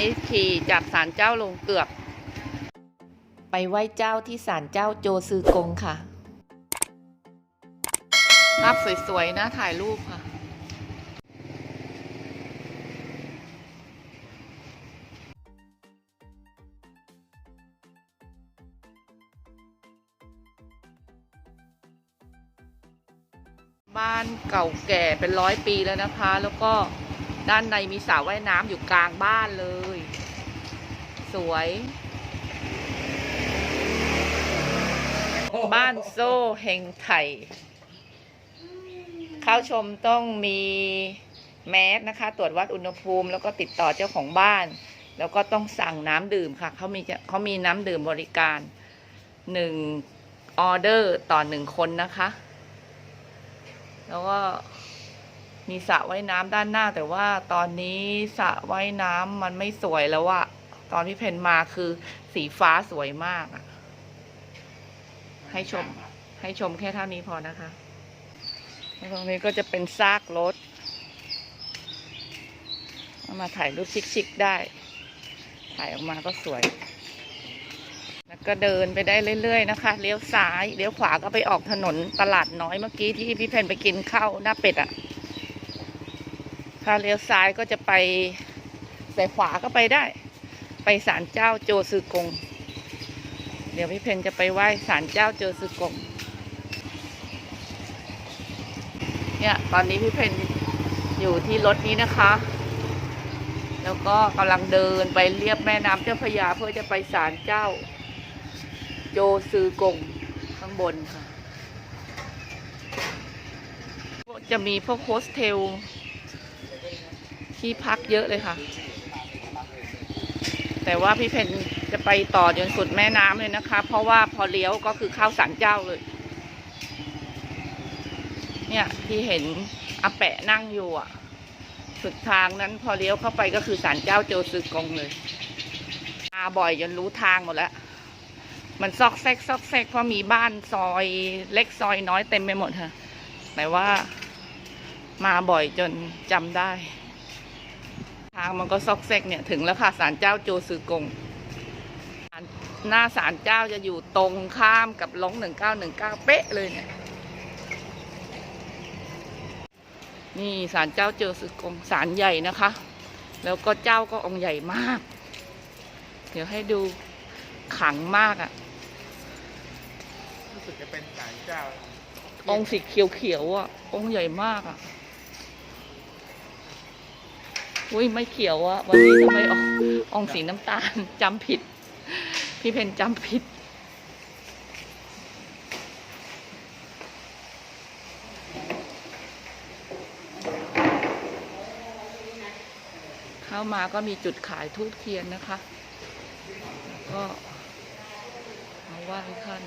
นี้ขี่จากศาลเจ้าลงเกือกไปไหว้เจ้าที่ศาลเจ้าโจซือกงค่ะภาพสวยๆนะถ่ายรูปค่ะ บ้านเก่าแก่เป็นร้อยปีแล้วนะคะ แล้วก็ ด้านในมีสระว่ายน้ำอยู่กลางบ้านเลย สวย บ้านโซ่เฮงไทยเข้าชมต้องมีแมสนะคะ ตรวจวัดอุณหภูมิ แล้วก็ติดต่อเจ้าของบ้าน แล้วก็ต้องสั่งน้ำดื่มค่ะเขามีเขามีน้ำดื่มบริการหนึ่งออเดอร์ต่อหนึ่งคนนะคะ แล้วก็ มีสระว่ายน้ำด้านหน้า แต่ว่าตอนนี้สระว่ายน้ำมันไม่สวยแล้วอะตอนที่เพนมาคือสีฟ้าสวยมากอะให้ชม ให้ชมแค่เท่านี้พอนะคะตรงนี้ก็จะเป็นซากรถมาถ่ายรูปชิคๆได้ ถ่ายออกมาก็สวย แล้วก็เดินไปได้เรื่อยๆนะคะ เลี้ยวซ้าย เลี้ยวขวาก็ไปออกถนนตลาดน้อยเมื่อกี้ที่พี่เพนไปกินข้าวหน้าเป็ดอะ่ะ ถ้าเลี้ยวซ้ายก็จะไปแต่ขวาก็ไปได้ ไปศาลเจ้าโจซือกง เดี๋ยวพี่เพนจะไปไหว้ศาลเจ้าโจซือกง เนี่ยตอนนี้พี่เพนอยู่ที่รถนี้นะคะ แล้วก็กำลังเดินไปเรียบแม่น้ำเจ้าพระยาเพื่อจะไปศาลเจ้า โจซือกงข้างบนค่ะ จะมีพวกโฮสเทล ที่พักเยอะเลยค่ะ แต่ว่าพี่เพนจะไปต่อจนสุดแม่น้ำเลยนะคะ เพราะว่าพอเลี้ยวก็คือเข้าสันเจ้าเลย เนี่ยที่เห็นอาแปะนั่งอยู่อะ สุดทางนั้นพอเลี้ยวเข้าไปก็คือศาลเจ้าโจซือกงเลยมาบ่อยจนรู้ทางหมดแล้วมันซอกแซกซอกแซกเพราะมีบ้านซอยเล็กซอยน้อยเต็มไปหมดค่ะ แต่ว่ามาบ่อยจนจำได้างมันก็ซอกแซกเนี่ยถึงแล้วค่ะศาลเจ้าโจซือกง หน้าศาลเจ้าจะอยู่ตรงข้ามกับลงหนึ่งเก้าหนึ่งเก้าเป๊ะเลยเนี่ย นี่ศาลเจ้าเจอสึกงศาลใหญ่นะคะ แล้วก็เจ้าก็องค์ใหญ่มาก เดี๋ยวให้ดูขังมากอะ่ะรู้สึกจะเป็นศาลเจ้า องค์สีเขียวๆอะ องค์ใหญ่มากอะ อุ้ยไม่เขียวอะวันนี้ทำไมออกองสีน้ำตาลจำผิด พี่เพนจำผิด เข้ามาก็มีจุดขายทูบเทียนนะคะ ก็มาไหว้ท่าน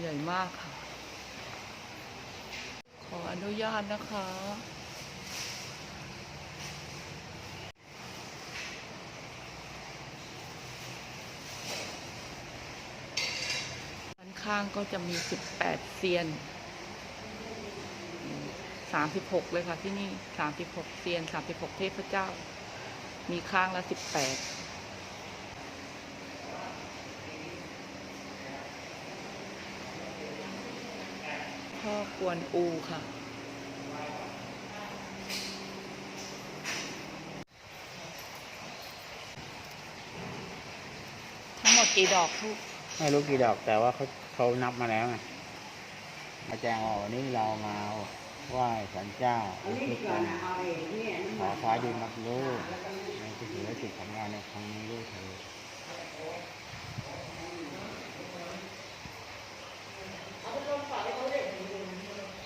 ใหญ่มากค่ะ ขออนุญาตนะคะ ด้าน ข้างก็จะมี18เซียน36เลยค่ะที่นี่36เซียน36เทพเจ้า มีข้างละ18พ่อกวนอูค่ะทั้งหมดกี่ดอกทุกไม่รู้กี่ดอกแต่ว่าเขา เขานับมาแล้วไงมาแจ้งว่าวันนี้เรามาไหว้ศาลเจ้าอุทิศกันขอฟ้าดินรับรู้ในที่ถือว่าจิตของเราในครั้งนี้ด้วยเถิด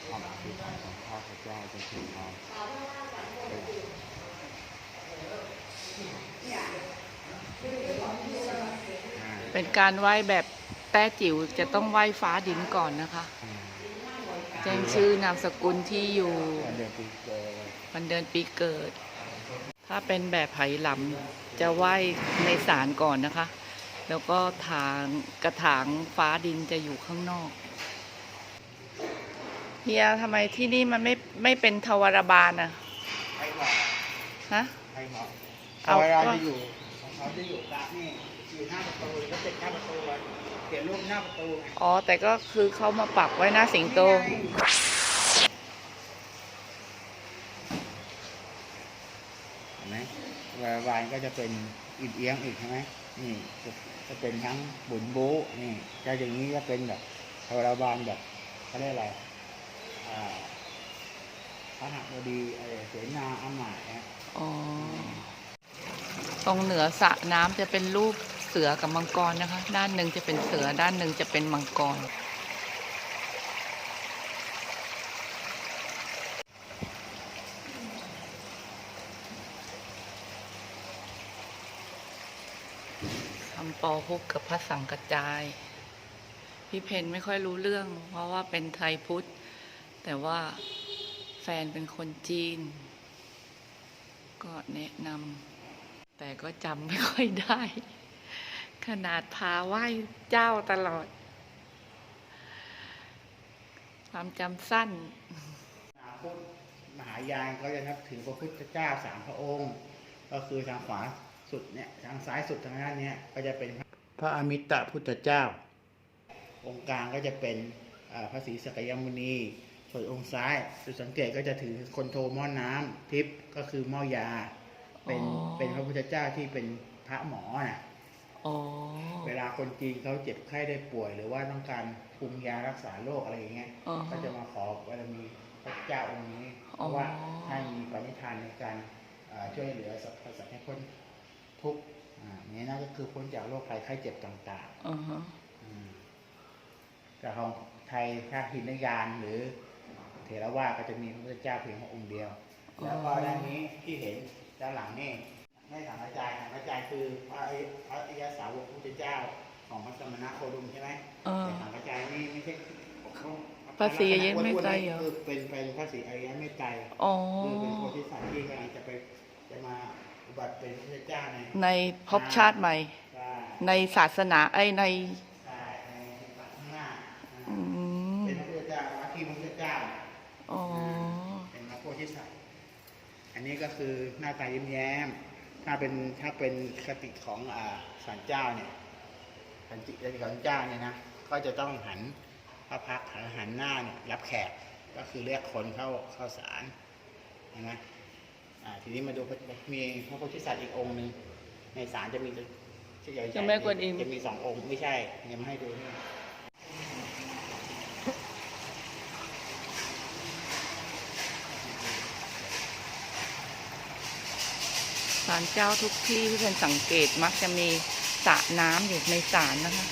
ความอธิษฐานของข้าพเจ้าจะถึงเราเป็นการไหว้แบบ แต้จิ๋วจะต้องไหว้ฟ้าดินก่อนนะคะ แจ้งชื่อนามสกุลที่อยู่วันเดือนปีเกิดวันเดือนปีเกิดถ้าเป็นแบบไหหลำจะไหว้ในศาลก่อนนะคะ แล้วก็ถางกระถางฟ้าดินจะอยู่ข้างนอกเฮียทำไมที่นี่มันไม่ไม่เป็นทวารบาลอะไทยเหมาะฮะไทยเหมาะเอาซอยเราก็จะอยู่ของเขาจะอยู่ตามนี่อยู่หน้าประตูก็ติดหน้าประตูไว้เขียนรูปหน้าประตูไงอ๋อ แต่ก็คือเขามาปักไว้หน้าสิงโต เห็นไหมเวลาบานก็จะเป็นอิดเอียงอีกใช่ไหมนี่จะจะเป็นทั้งบุญโบ๊ะนี่จะอย่างนี้ก็เป็นแบบเวลาบานแบบเขาเรียกอะไรอ่าพระหักบดีอะไรเสนาอามาตย์นะอ๋อ ตรงเหนือสระน้ำจะเป็นรูป เสือกับมังกรนะคะ ด้านหนึ่งจะเป็นเสือด้านหนึ่งจะเป็นมังกรทำปอฮุกกับพระสังกระจาย พี่เพนไม่ค่อยรู้เรื่อง เพราะว่าเป็นไทยพุทธ แต่ว่าแฟนเป็นคนจีน ก็แนะนำแต่ก็จำไม่ค่อยได้ ขนาดพาไหว้เจ้าตลอด ความจำสั้นชาวพุทธมหายานก็จะนับถือพระพุทธเจ้าสามพระองค์ ก็คือทางขวาสุดเนี่ยทางซ้ายสุดทางด้านเนี้ยก็จะเป็นพระอมิตรพุทธเจ้า องค์กลางก็จะเป็นอ่าพระศรีสักยมุนีส่วนองค์ซ้ายจุดสังเกตก็จะถือคนโทหม้อน้ำทิพย์ก็คือหม้อยา เป็นอ๋อเป็นพระพุทธเจ้าที่เป็นพระหมอน่ะอ๋อ เวลาคนจีนเขาเจ็บไข้ได้ป่วย หรือว่าต้องการปรุงยารักษาโรคอะไรอย่างเงี้ยอ๋อก็จะมาขอบารมีพระเจ้าองค์นี้ เพราะว่าท่านมีปณิธานในการเอ่อช่วยเหลือสรรพสัตว์ให้พ้นทุกข์อ่านี้นั่นก็คือพ้นจากโรคภัยไข้เจ็บต่างอือฮะๆอืมแต่ของไทยถ้าหินยานหรือเถรวาทก็จะมีพระพุทธเจ้าเพียงพระองค์เดียว แล้วก็ด้านนี้ที่เห็นด้านหลังนี่ ไม่สังฆจายสังฆจายคือพระอริพระอริยสาวกพระพุทธเจ้าของพระสมณโคดมใช่ไหมเออแต่สังฆจายนี่ไม่ใช่พระศรีอริยเมตไตรเหรอคือเป็นเป็นพระศรีอริยเมตไตรอ๋อคือเป็นโพธิสัตว์ที่กำลังจะไปจะมาอุบัติเป็นพระพุทธเจ้าในในภพชาติใหม่ใช่ในศาสนาไอ้ยในใช่ในข้างหน้าอืมเป็นพระพุทธเจ้าว่าที่พระพุทธเจ้าอ๋อเป็นพระโพธิสัตว์อันนี้ก็คือหน้าตายิ้มแย้ม ถ้าเป็นถ้าเป็นคติของอ่าศาลเจ้าเนี่ยสันติคติของเจ้าเนี่ยนะก็จะต้องหันพระพักตร์หันหันหน้าเนี่ยรับแขกก็คือเรียกคนเข้าเข้าศาลเห็นไหมอ่าทีนี้มาดูมีพระโพธิสัตว์อีกองค์หนึ่งในศาลจะมีจะใหญ่ๆเจ้าแม่กวนอิมจะมีสององค์ไม่ใช่ยังไม่ให้ดูาลเจ้าทุกที่ที่เป็นสังเกตมักจะมีสระน้ำอยู่ในศาลนะคะ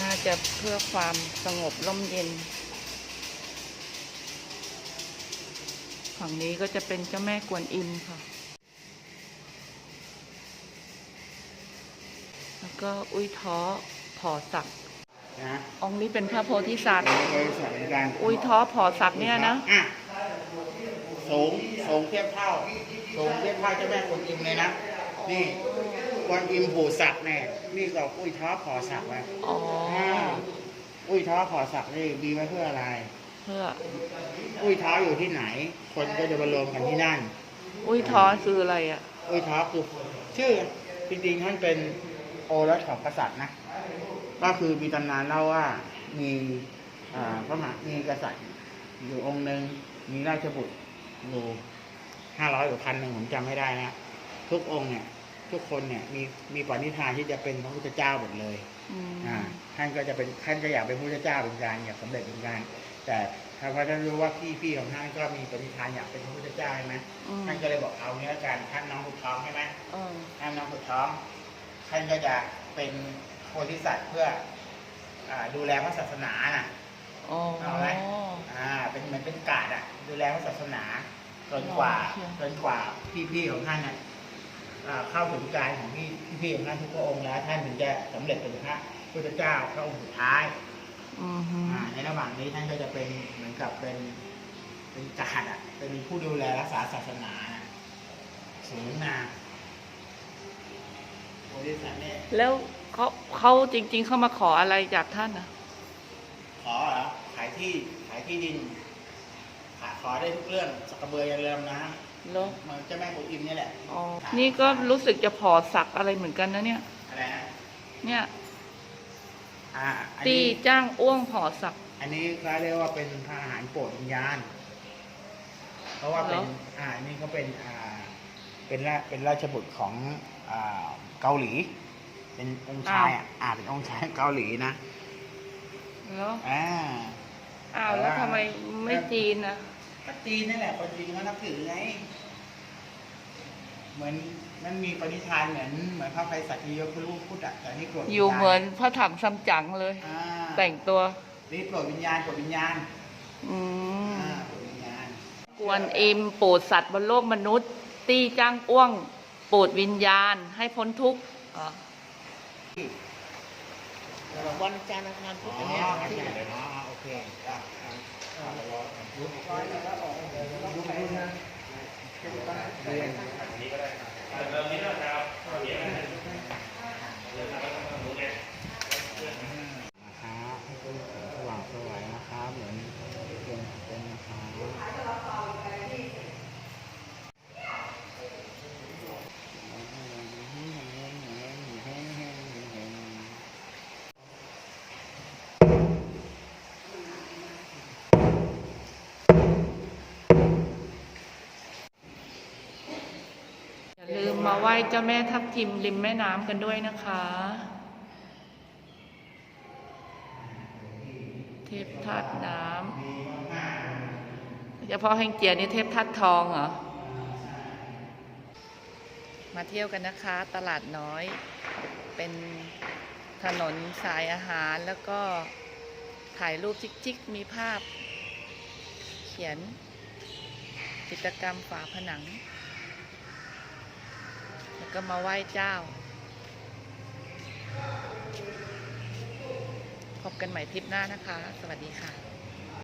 น่าจะเพื่อความสงบร่มเย็น ฝั่งนี้ก็จะเป็นเจ้าแม่กวนอิมค่ะ แล้วก็อุ้ยท้อผอศักดิ์นะองค์นี้เป็นพระโพธิสัตว์เป็นพระโพธิสัตว์เหมือนกันอุ้ยท้อผอศักดิ์เนี่ยนะอะ สูงสูงเทียบเท่า สูงเทียบเท่าเจ้าแม่กวนอิมเลยนะนี่กวนอิมผูศักดิ์เนี่ยนี่ก็อุ้ยท้อขอศักดิ์ไว้อ๋ออ่าอุ้ยท้อขอศักดิ์นี่มีไว้เพื่ออะไร เพื่อ อุ้ยท้ออยู่ที่ไหน คนก็จะมารวมกันที่นั่น อุ้ยท้อคืออะไรอะ อุ้ยท้อคือชื่อจริงๆท่านเป็นโอรสของกษัตริย์นะ ก็คือมีตำนานเล่าว่ามีอ่าพระมหามีกษัตริย์อยู่องค์หนึ่งมีราชบุตร อยู่ห้าร้อยหรือพันหนึ่งผมจำไม่ได้นะทุกองค์เนี่ย ทุกคนเนี่ยมีมีปณิธานที่จะเป็นพระพุทธเจ้าหมดเลยอืมอ่าท่านก็จะเป็นท่านก็อยากเป็นพระพุทธเจ้าเป็นการอยากสำเร็จเป็นการ แต่ถ้าพระท่านรู้ว่าพี่พี่ของท่านก็มีปณิธานอยากเป็นพระพุทธเจ้าใช่ไหมอืมท่านก็เลยบอกเอาเนี้ยกันท่านน้องขุดทองใช่ไหมเออท่านน้องขุดทองท่านก็จะเป็นโพธิสัตว์เพื่ออ่าดูแลพระศาสนาน่ะ อ๋อ เอาไหมอ่า เป็นเหมือนเป็นกาดอะดูแลพระศาสนาจนกว่าโอเคจนกว่าพี่ๆของท่านน่ะอ่าเข้าถึงกายของพี่พี่ๆของท่านทุกพระองค์แล้วท่านถึงจะสำเร็จเป็นพระพุทธเจ้าพระองค์สุดท้าย อืมฮึอ่า ในระหว่างนี้ท่านก็จะเป็นเหมือนกับเป็นเป็นกาดอะเป็นผู้ดูแลรักษาศาสนาน่ะสูงนาโพธิสัตว์เนี่ย แล้วเขาเขาจริง ๆ เขามาขออะไรจากท่านอะ ขอเหรอขาย ที่ขายที่ดินขายขอได้ทุกเรื่องสักกระเบือยันเรือดำน้เหรอำเหมือนเจ้าแม่กุฎอิมนี่แหละอ๋อ นี่ก็รู้สึกจะผอสักอะไรเหมือนกันนะเนี่ย อะไรนะเนี่ยอ่าอันตีนี้จ้างอ้วงผอสัก อันนี้เขาเรียกว่าเป็นพระอาหารโปรดวิญญาณ เพราะว่าเป็นเหรอ อ่าอันนี่เขาเป็นอ่าเป็นราเป็นราชบุตรของอ่าเกาหลี เป็นองค์ชายอะอ่าเป็นองค์ชายเกาหลีนะเหรออ่า อ้าวแล้วทำไมไม่จีนนะก็จีนนั่นแหละคนจีนก็นับถือไง เหมือนมันมีปณิธานเหมือนเหมือนพระไพศาลยกรูปพุทธอะแต่นี่โปรดวิญญาณอยู่เหมือนพระถังซัมจั๋งเลย อ่าแต่งตัว นี่โปรดวิญญาณโปรดวิญญาณอืม อ่าโปรดวิญญาณ กวนอิมโปรดสัตว์บนโลกมนุษย์ ตีจ้างอ้วง โปรดวิญญาณให้พ้นทุกข์อ๋อวันจันทร์อังคารพุธอ๋ออันเนี้ยโอที่ เคอ๋อโอเคอะอะเรียนนะคะให้เป็นแสงสว่างสวยนะคะเหมือนดวงเป็นนะคะ อย่าลื มาไหว้เจ้าแม่ทับทิมริมแม่น้ำกันด้วยนะคะ เทพธาตุน้ำเฉพาะแห่งเจียนี่เทพธาตุทองเหรอ มาเที่ยวกันนะคะ ตลาดน้อย เป็นถนนสายอาหารแล้วก็ถ่ายรูปจิกๆ มีภาพ เขียนกิจกรรมฝาผนัง ก็มาไหว้เจ้า พบกันใหม่ทริปหน้านะคะ สวัสดีค่ะ